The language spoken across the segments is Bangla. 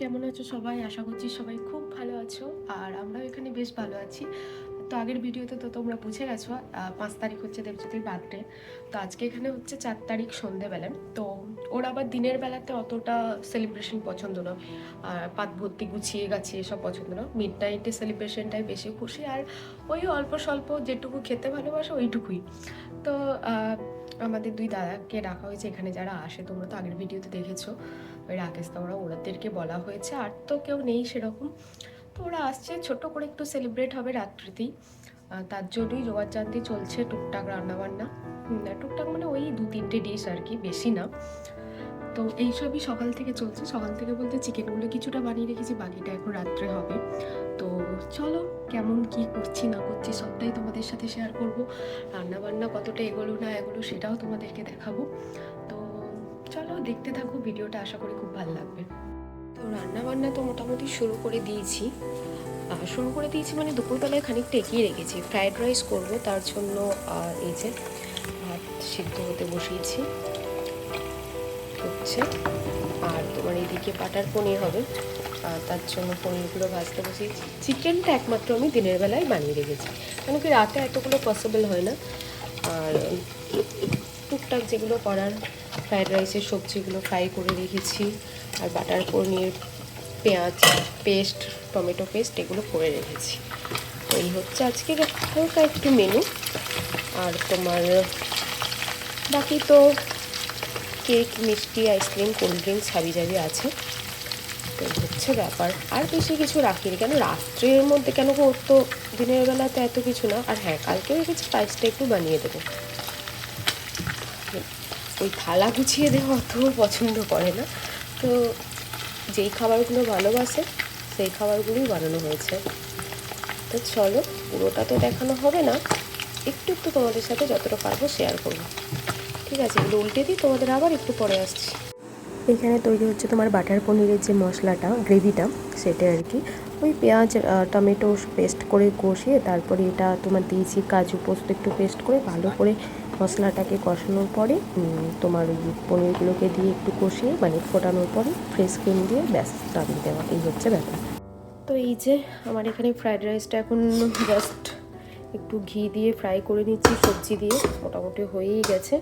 কেমন আছো সবাই? আশা করছি সবাই খুব ভালো আছো, আর আমরাও এখানে বেশ ভালো আছি। তো আগের ভিডিওতে তো তোমরা বুঝে গেছো পাঁচ তারিখ হচ্ছে দেবজ্যোতির বার্থডে। তো আজকে এখানে হচ্ছে চার তারিখ সন্ধেবেলা। তো ওর আবার দিনের বেলাতে অতটা সেলিব্রেশন পছন্দ না। আর পাত ভর্তি গুছিয়ে গাছিয়ে এসব পছন্দ না। মিড নাইটে সেলিব্রেশনটাই বেশি খুশি, আর ওই অল্প স্বল্প যেটুকু খেতে ভালোবাসে ওইটুকুই। তো আমাদের দুই দাদাকে রাখা হয়েছে, এখানে যারা আসে, তোমরা তো আগের ভিডিওতে দেখেছ। রাকেশ তাওরা ওরাদেরকে বলা হয়েছে, আর তো কেউ নেই সেরকম। তো ওরা আসছে, ছোট করে একটু সেলিব্রেট হবে রাত্রিতেই তার জন্যই জোগাড় জানতে চলছে, টুকটাক রান্নাবান্না। টুকটাক মানে ওই দু তিনটে ডিশ আর কি, বেশি না। তো এইসবই সকাল থেকে চলছে। সকাল থেকে বলতে চিকেনগুলো কিছুটা বানিয়ে রেখেছি, বাকিটা এখন রাত্রে হবে। তো চলো, কেমন কি করছি, না করছি, সবটাই তোমাদের সাথে শেয়ার করব। রান্না বান্না কতটা এগোলো না এগোলো, সেটাও তোমাদেরকে দেখাবো। চলো দেখতে থাকো, ভিডিওটা আশা করি খুব ভালো লাগবে। তো রান্না বান্না তো মোটামুটি শুরু করে দিয়েছি। শুরু করে দিয়েছি মানে দুপুরবেলায় খানিকটা এগিয়ে রেখেছি। ফ্রায়েড রাইস করব, তার জন্য এই যে ভাত সিদ্ধ হতে বসিয়েছি। হচ্ছে, আর তোমার এইদিকে বাটার পনির হবে। আর তার জন্য পনিরগুলো ভাজতে বসিয়েছি। চিকেনটা একমাত্র আমি দিনের বেলায় বানিয়ে রেখেছি। কেন কি রাতে এতগুলো পসিবল হয় না। আর টুকটাক যেগুলো করার ফ্রায়েড রাইসের সবজিগুলো ফ্রাই করে রেখেছি। আর বাটার পনির পেঁয়াজ পেস্ট টমেটো পেস্ট এগুলো করে রেখেছি। তো এই হচ্ছে আজকে হালকা একটু মেনু আর তোমার বাকি তো কেক মিষ্টি আইসক্রিম কোল্ড ড্রিঙ্কস হাবি জাবি আছে। তো হচ্ছে ব্যাপার। আর বেশি কিছু রাখিনি কেন? রাত্রের মধ্যে কেন গো, ওর তো দিনের বেলাতে এত কিছু না। আর হ্যাঁ কালকে রেখেছি পায়েসটা একটু বানিয়ে দেবো। ওই থালা গুছিয়ে দেওয়া অত পছন্দ করে না। তো যেই খাবারগুলো ভালোবাসে, সেই খাবারগুলোই বানানো হয়েছে। তো চলো, পুরোটা তো দেখানো হবে না। একটু একটু তোমাদের সাথে যতটা পারব শেয়ার করব। ঠিক আছে, এগুলো উল্টে দিই, তোমাদের আবার একটু পরে আসছি। এখানে তৈরি হচ্ছে তোমার বাটার পনিরের যে মশলাটা, গ্রেভিটা, সেটা আর কি। ওই পেঁয়াজ টমেটো পেস্ট করে কষিয়ে তারপরে এটা তোমার দিয়েছি কাজু পোস্ত একটু পেস্ট করে ভালো করে মশলাটাকে কষানোর পরে তোমার ওই পনিরগুলোকে দিয়ে একটু কষিয়ে মানে ফোটানোর পরে ফ্রেশ ক্রিম দিয়ে ব্যাস নামিয়ে দেওয়া। এই হচ্ছে ব্যাপার। তো এই যে আমার এখানে ফ্রাইড রাইসটা এখন জাস্ট একটু ঘি দিয়ে ফ্রাই করে নিচ্ছি, সবজি দিয়ে, মোটামুটি হয়েই গেছে।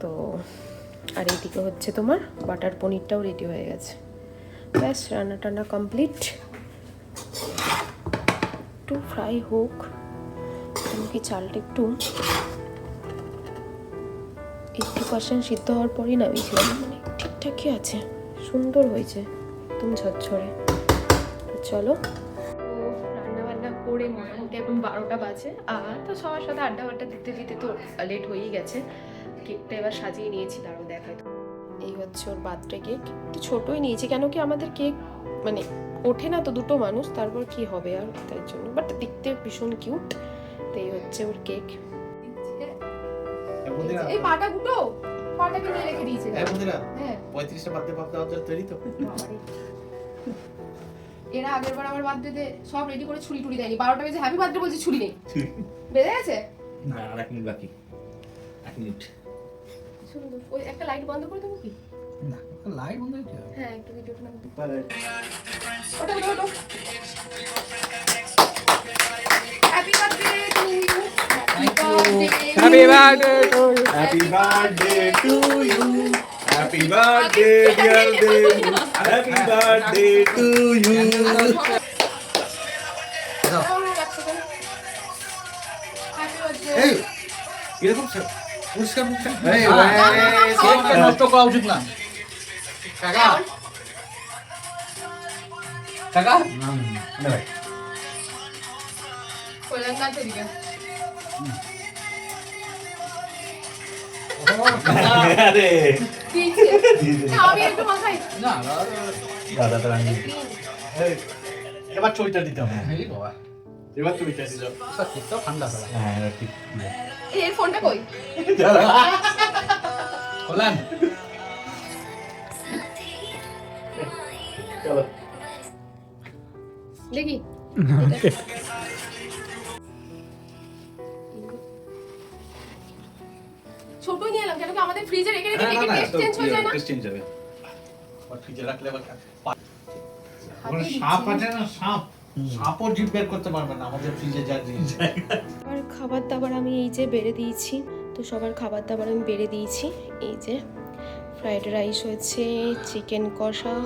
তো আর এইদিকে হচ্ছে তোমার বাটার পনিরটাও রেডি হয়ে গেছে। ব্যাস রান্না টান্না কমপ্লিট একটু ফ্রাই হোক কি চালটা একটু এইটটি পার্সেন্ট সিদ্ধ হওয়ার পরই নামিয়েছিলাম মানে ঠিকঠাকই আছে, সুন্দর হয়েছে, একদম ঝরঝরে। চলো। করে মোটামুটি এখন বারোটা বাজে। তো সবার সাথে আড্ডা আড্ডা দিতে দিতে তো লেট হয়েই গেছে। কেকটা এবার সাজিয়ে নিয়েছি দাঁড়ো দেখাই। তো এই হচ্ছে ওর বার্থডে কেক। একটু ছোটোই নিয়েছি কেন কি আমাদের কেক মানে ওঠে না তো দুটো মানুষ তারপর কি হবে আর তাই জন্য। বাট দেখতে ভীষণ কিউট তো এই হচ্ছে ওর কেক। এই পাটা গুটো পাটাকে নিয়ে রেখে দিয়েছে। হ্যাঁ বন্ধুরা হ্যাঁ। পঁয়ত্রিশটা বার্থডে ভাবতে ভাবতে তৈরি তো। এরা আগের বার আমার বার্থডেতে সব রেডি করে ছুরি টুরি দেয়নি। বারোটা বেজে হ্যাপি বার্থডে বলছে ছুরি নেই। বেজে গেছে? না আর এক মিনিট বাকি। এক মিনিট সুন্দর। ওই একটা লাইট বন্ধ করে দেবো কি? না লাইট বন্ধ হয়ে হ্যাঁ একটু ভিডিওটা নাম ওটা ওটা। ওটা happy birthday to you happy birthday happy birthday to you happy birthday dear Dev happy birthday to you এই এরকম পরিষ্কার নষ্ট করা উচিত না। কাকা? কাকা? না ভাই আরে। আমি একটু মাখাই না। দাদা তো আমি এই, এবার ছবিটা দিতে হবে। বাবা। এবার ছবিটা দিতে হবে সব কেকটাও ঠান্ডা করা হ্যাঁ এবার ঠিক এই এর ফোনটা কই কল্যাণ চলো দেখি ছোটই নিয়ে এলাম কেন কি আমাদের ফ্রিজে রেখে রেখে টেস্ট চেঞ্জ হয়ে যায় না টেস্ট চেঞ্জ হবে ফ্রিজে রাখলে আবার সাপ আছে না সাপ সাপও জিভ বের করতে পারবে না আমাদের ফ্রিজে যা জিনিস আর খাবার দাবার আমি এই যে বেড়ে দিয়েছি তো সবার খাবার দাবার আমি বেড়ে দিয়েছি। এই যে ফ্রাইড রাইস হয়েছে চিকেন কষা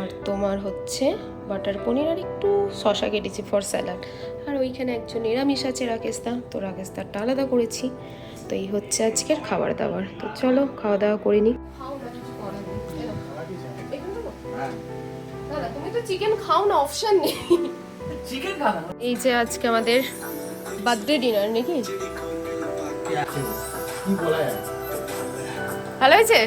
আর তোমার হচ্ছে বাটার পনির আর একটু শশা কেটেছি ফর স্যালাড আর ওইখানে একজন নিরামিষ আছে রাকেশদা তো রাকেশদারটা আলাদা করেছি। তো এই হচ্ছে আজকের খাবার দাবার তো চলো খাওয়া দাওয়া করে নিই চিকেন খাও না অপশন নেই। চিকেন খাও এই যে আজকে আমাদের বার্থডে ডিনার নাকি? ভালো হয়েছে?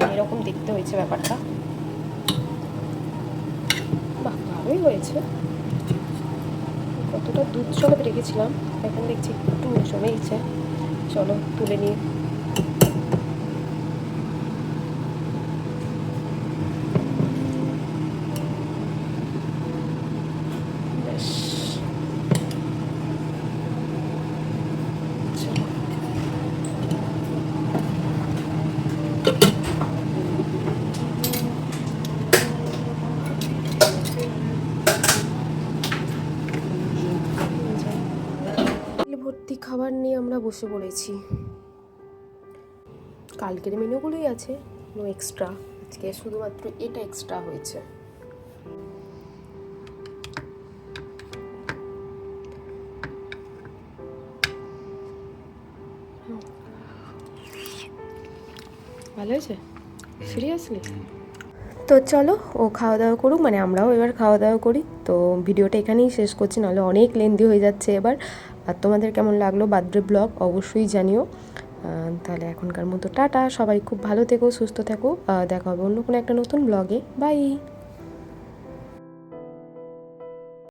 মানে দেখতে হয়েছে ব্যাপারটা। ভালোই হয়েছে। কতটা দুধ সমেত রেখেছিলাম এখন দেখছি একটু জমেইছে চলো তুলে নিই বেশ চলো তেল ভর্তি খাবার নিয়ে আমরা বসে পড়েছি। কালকের মেনুগুলোই আছে নো এক্সট্রা আজকে শুধুমাত্র এটা এক্সট্রা হয়েছে। ভালো হয়েছে? সিরিয়াসলি তো চলো, ও খাওয়া দাওয়া করুক মানে আমরাও এবার খাওয়া দাওয়া করি। তো ভিডিওটা এখানেই শেষ করছি, নাহলে অনেক লেন্দি হয়ে যাচ্ছে এবার। আর তোমাদের কেমন লাগল বার্থডে ব্লগ, অবশ্যই জানিও। তাহলে এখনকার মতো টাটা, সবাই খুব ভালো থেকো, সুস্থ থেকো। দেখা হবে অন্য কোনো একটা নতুন ব্লগে। বাই।